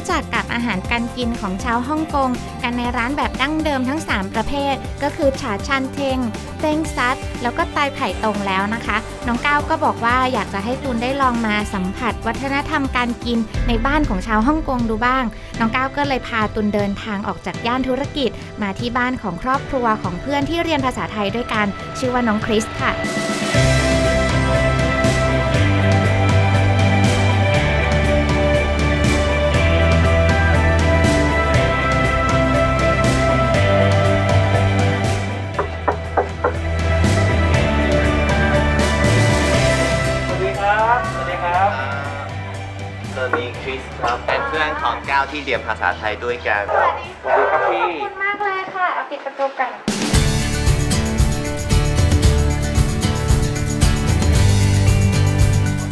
รู้จักกับอาหารการกินของชาวฮ่องกง กันในร้านแบบดั้งเดิมทั้ง 3 ประเภท ก็คือฉาชันเทงเต้งซัด แล้วก็ไตไผ่ตรงแล้วนะคะ น้องก้าวก็บอกว่าอยากจะให้ตูนได้ลองมาสัมผัสวัฒนธรรมการกินในบ้านของชาวฮ่องกงดูบ้าง น้องก้าวก็เลยพาตุนเดินทางออกจากย่านธุรกิจ มาที่บ้านของครอบครัวของเพื่อนที่เรียนภาษาไทยด้วยกัน ชื่อว่าน้องคริสค่ะ เรียนภาษาไทยด้วยกันสวัสดีสวัสดีครับพี่ขอบคุณมากเลยค่ะเอาปิดประตูกัน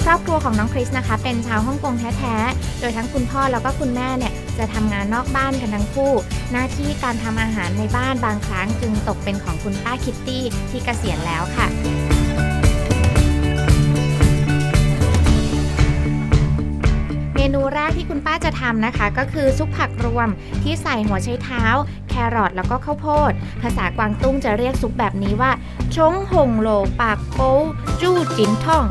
ครอบครัวของน้องคริสนะคะ เป็นชาวฮ่องกงแท้ๆ โดยทั้งคุณพ่อแล้วก็คุณแม่เนี่ยจะทำงานนอกบ้านกันทั้งคู่ หน้าที่การทำอาหารในบ้านบางครั้งจึงตกเป็นของคุณป้าคิตตี้ที่เกษียณแล้วค่ะ นูแรกที่คุณป้าจะทำนะคะ ก็คือซุปผักรวมที่ใส่หัวไชเท้า แครอทแล้วก็ข้าวโพด ภาษากวางตุ้งจะเรียกซุปแบบนี้ว่าชงหงโหลปากโป้จู้จินท่อง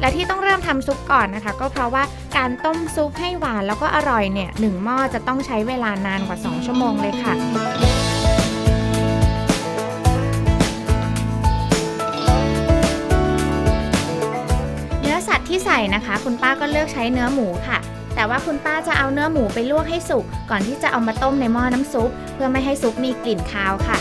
และที่ต้องเริ่มทำซุปก่อนนะคะ ก็เพราะว่าการต้มซุปให้หวานแล้วก็อร่อยเนี่ยหนึ่งหม้อจะต้องใช้เวลานานกว่า 2 ชั่วโมงเลยค่ะ ที่ใส่นะคะ คุณป้าก็เลือกใช้เนื้อหมูค่ะ แต่ว่าคุณป้าจะเอาเนื้อหมูไปลวกให้สุก ก่อนที่จะเอามาต้มในหม้อน้ำซุป เพื่อไม่ให้ซุปมีกลิ่นคาวค่ะ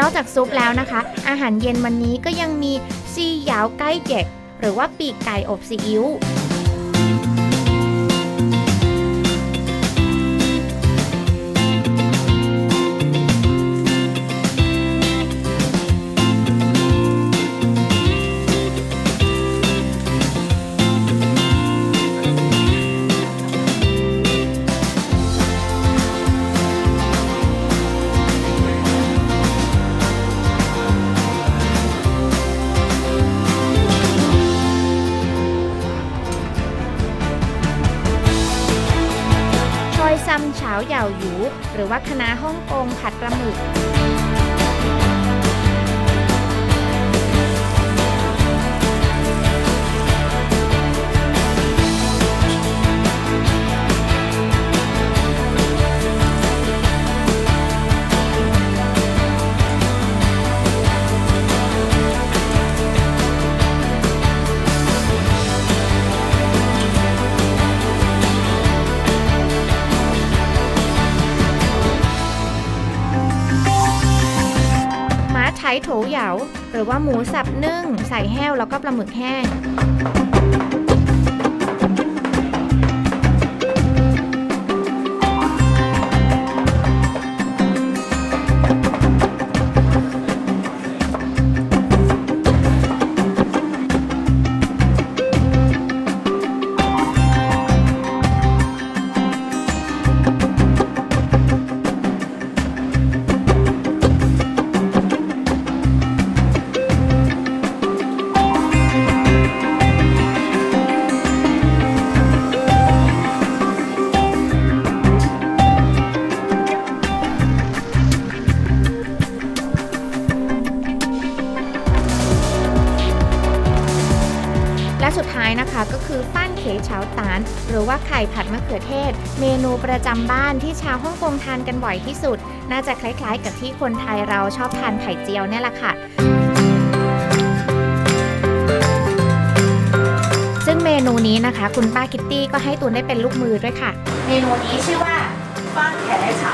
นอกจากซุปแล้วนะคะ อาหารเย็นวันนี้ก็ยังมีซีหยาวไก้เจ็กหรือว่าปีกไก่อบซีอิ๊วาเหย่าหยูหรือว่าคณะฮ่องกงผัดปลาหมึก ใช้โถเหยาหรือว่าหมูสับนึ่ง ใส่แห้วแล้วก็ปลาหมึกแห้ง สุดท้ายนะคะก็คือป้านเขเฉาตาน หรือว่าไข่ผัดมะเขือเทศ เมนูประจำบ้านที่ชาวฮ่องกงทานกันบ่อยที่สุด น่าจะคล้ายๆ กับที่คนไทยเราชอบทานไข่เจียวเนี่ยแหละค่ะซึ่งเมนูนี้นะคะ คุณป้าคิตตี้ก็ให้ตูนได้เป็นลูกมือด้วยค่ะ เมนูนี้ชื่อว่าป้านเขเฉา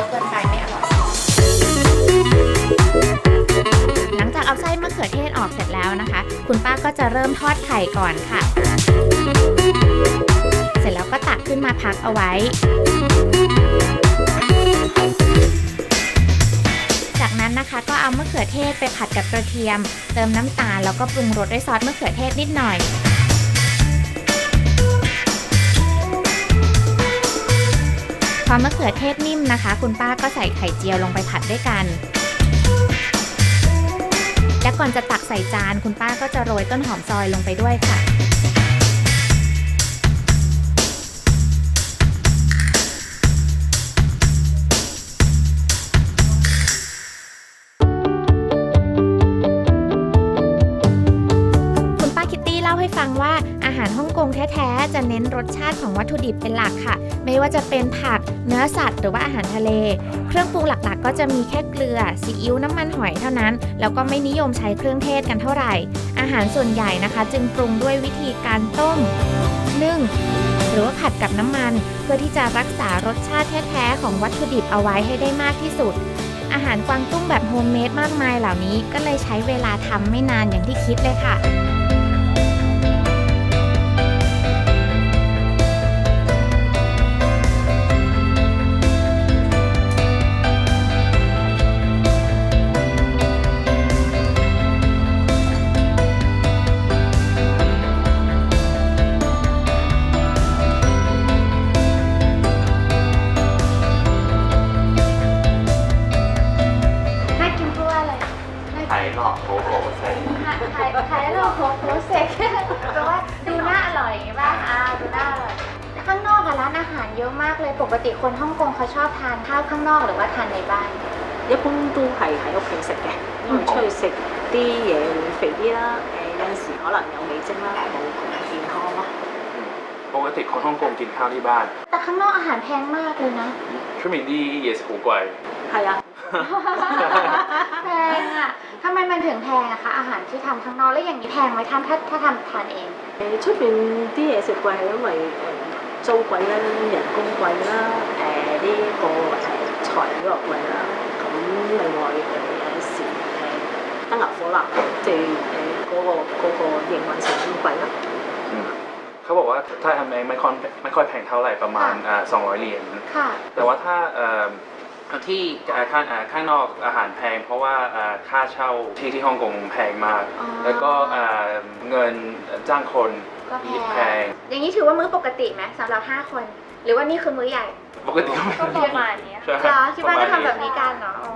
อะเกินไปไม่อร่อย หลังจากเอาไส้มะเขือเทศออกเสร็จแล้วนะคะ คุณป้าก็จะเริ่มทอดไข่ก่อนค่ะ เสร็จแล้วก็ตักขึ้นมาพักเอาไว้ จากนั้นนะคะก็เอามะเขือเทศไปผัดกับกระเทียม เติมน้ำตาลแล้วก็ปรุงรสด้วยซอสมะเขือเทศนิดหน่อย อมะเขือเทศนิ่มนะคะ คุณป้าก็ใส่ไข่เจียวลงไปผัดด้วยกัน และก่อนจะตักใส่จานคุณป้าก็จะโรยต้นหอมซอยลงไปด้วยค่ะคุณป้าคิตตี้เล่าให้ฟังว่าอาหารฮ่องกงแท้ๆ จะเน้นรสชาติของวัตถุดิบเป็นหลักค่ะ ไม่ว่าจะเป็นผัก เนื้อสัตว์ หรือว่าอาหารทะเล เครื่องปรุงหลักๆ ก็จะมีแค่เกลือ ซีอิ๊ว น้ำมันหอยเท่านั้น แล้วก็ไม่นิยมใช้เครื่องเทศกันเท่าไหร่ อาหารส่วนใหญ่นะคะ จึงปรุงด้วยวิธีการต้ม นึ่ง หรือว่าผัดกับน้ำมัน เพื่อที่จะรักษารสชาติแท้ๆ ของวัตถุดิบเอาไว้ให้ได้มากที่สุดอาหารกวางตุ้งแบบโฮมเมดมากมายเหล่านี้ก็เลยใช้เวลาทำไม่นานอย่างที่คิดเลยค่ะ ปกติคนฮ่องกงเขาชอบทานข้าวข้างนอกหรือว่าทานในบ้าน 一般都系喺屋企食嘅，因为出去食啲嘢会肥啲啦。诶、有阵时可能有味精啦，冇咁健康咯。 ปกติคนฮ่องกงกินข้าวที่บ้าน แต่ข้างนอกอาหารแพงมากเลยนะ 出面啲嘢食好贵，系啊， แพงอะทำไมมันถึงแพงอะคะ อาหารที่ทำข้างนอกแล้วอย่างนี้แพงไหมทำถ้าถ้าทำทานเอง 诶出边啲嘢食贵系因为诶 唔租贵啦、人工贵啦、诶呢、个诶材料又贵啦。咁另外诶有时诶灯油火蜡，即系诶嗰个嗰、个营运成本贵啦。 เขาบอกว่าถ้าทำเองไม่ค่อยไม่ค่อยแพงเท่าไหร่ประมาณอ่า200 เหรียญ ค่ะ แต่ว่าถ้าเอ่อที่อ่าข้างอ่าข้างนอกอาหารแพง เพราะว่าอ่าค่าเช่าที่ที่ฮ่องกงแพงมาก อ๋อ แล้วก็อ่าเงินจ้างคน ก็แพ แพ ง ง อย่างนี้ถือว่ามื้อปกติไหมสำหรับ 5 คน หรือว่านี่คือมื้อใหญ่ ปกติก็ไม่ ก็ประมาณนี้ ใช่ เหรอที่บ้านก็ ประ ทำ มณ แบบนี้กันเนาะอ๋อ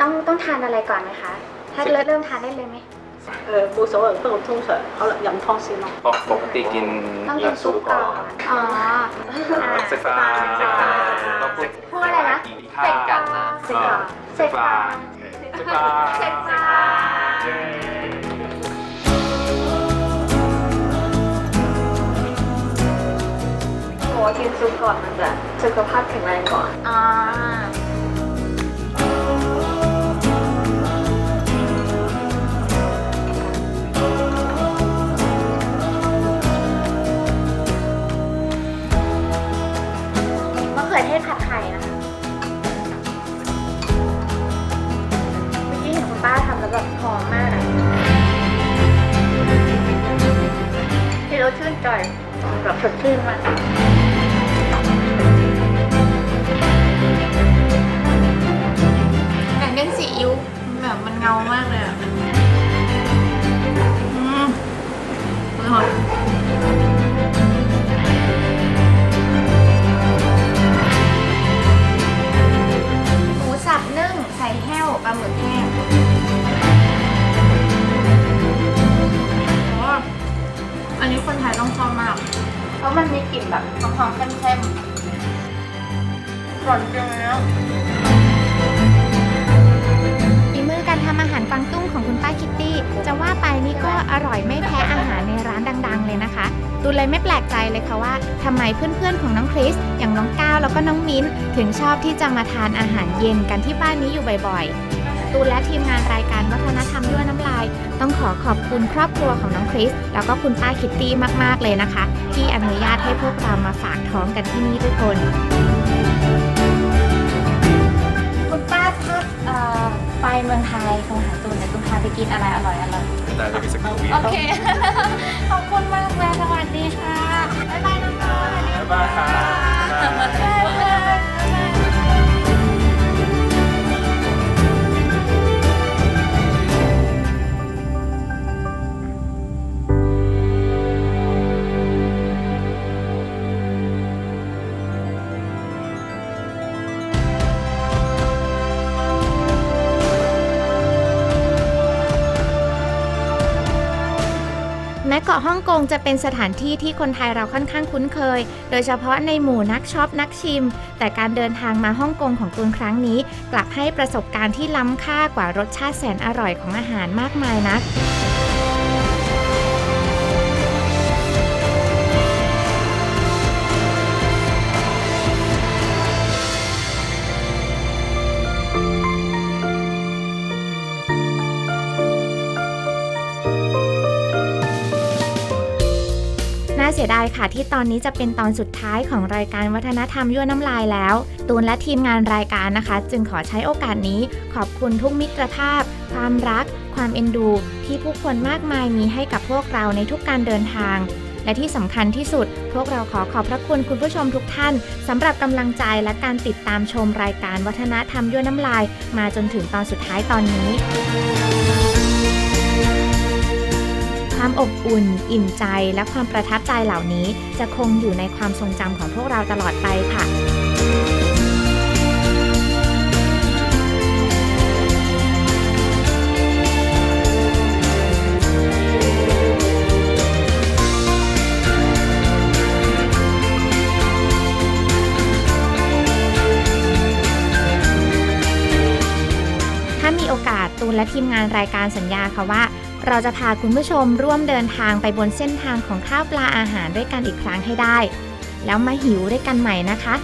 ต้องต้องทานอะไรก่อนไหมคะ ถ้าเริ่มเริ่มทานได้เลยไหม 诶冇所谓，不过通常可能饮汤先咯。ปกปกติกิน ต้องกินซุปก่อน อ๋อ เสกฟา เสกฟา ต้องพูด พูดอะไรนะ กิน เส ข้าว กฟาเสกฟาเสกฟา เสกฟา เส ก่อนมันจะสุขภาพแข็งแรงก่อน อ่า มะเขือเทศผัดไข่นะคะเมื่อกี้เห็นคุณป้าทำแล้วแบบหอมมากอะที่เราชื่นใจแบบสดชื่นมาก งามากเลยอะอืมอร่อย อร่อยไม่แพ้อาหารในร้านดัง ๆ เลยนะคะ ตูนเลยไม่แปลกใจเลยค่ะว่าทำไมเพื่อนๆของน้องคริส อย่างน้องก้าวแล้วก็น้องมิ้น ถึงชอบที่จะมาทานอาหารเย็นกันที่บ้านนี้อยู่บ่อยๆ ตูนและทีมงานรายการวัฒนธรรมด้วยน้ำลาย ต้องขอขอบคุณครอบครัวของน้องคริส แล้วก็คุณป้าคิตตี้มากๆเลยนะคะ ที่อนุญาตให้พวกเรามาฝากท้องกันที่นี่ทุกคนคุณป้าถ้าไปเมืองไทยคงหาตูน ไปไปกินอะไรอร่อยอร่อยน่าจะมีสักทีโอเค ขอบคุณมากเลยสวัสดีค่ะ บ๊ายบายน้องก้าวบ๊ายบายครั แม้เกาะฮ่องกงจะเป็นสถานที่ที่คนไทยเราค่อนข้างคุ้นเคย โดยเฉพาะในหมู่นักช็อปนักชิม แต่การเดินทางมาฮ่องกงของตูนครั้งนี้ กลับให้ประสบการณ์ที่ล้ำค่ากว่ารสชาติแสนอร่อยของอาหารมากมายนัก น่าเสียดายค่ะที่ตอนนี้จะเป็นตอนสุดท้ายของรายการวัฒนธรรมยั่วน้ำลายแล้ว ตูนและทีมงานรายการนะคะ จึงขอใช้โอกาสนี้ ขอบคุณทุกมิตรภาพ ความรัก ความเอ็นดู ที่ผู้คนมากมายมีให้กับพวกเราในทุกการเดินทาง และที่สำคัญที่สุด พวกเราขอขอบพระคุณคุณผู้ชมทุกท่านสำหรับกำลังใจและการติดตามชมรายการวัฒนธรรมยั่วน้ำลาย มาจนถึงตอนสุดท้ายตอนนี้ ความอบอุ่น อิ่มใจ และความประทับใจเหล่านี้ จะคงอยู่ในความทรงจำของพวกเราตลอดไปค่ะ กาศตูนและทีมงานรายการสัญญาค่ะว่า เราจะพาคุณผู้ชมร่วมเดินทางไปบนเส้นทางของข้าวปลาอาหารด้วยกันอีกครั้งให้ได้ แล้วมาหิวด้วยกันใหม่นะคะ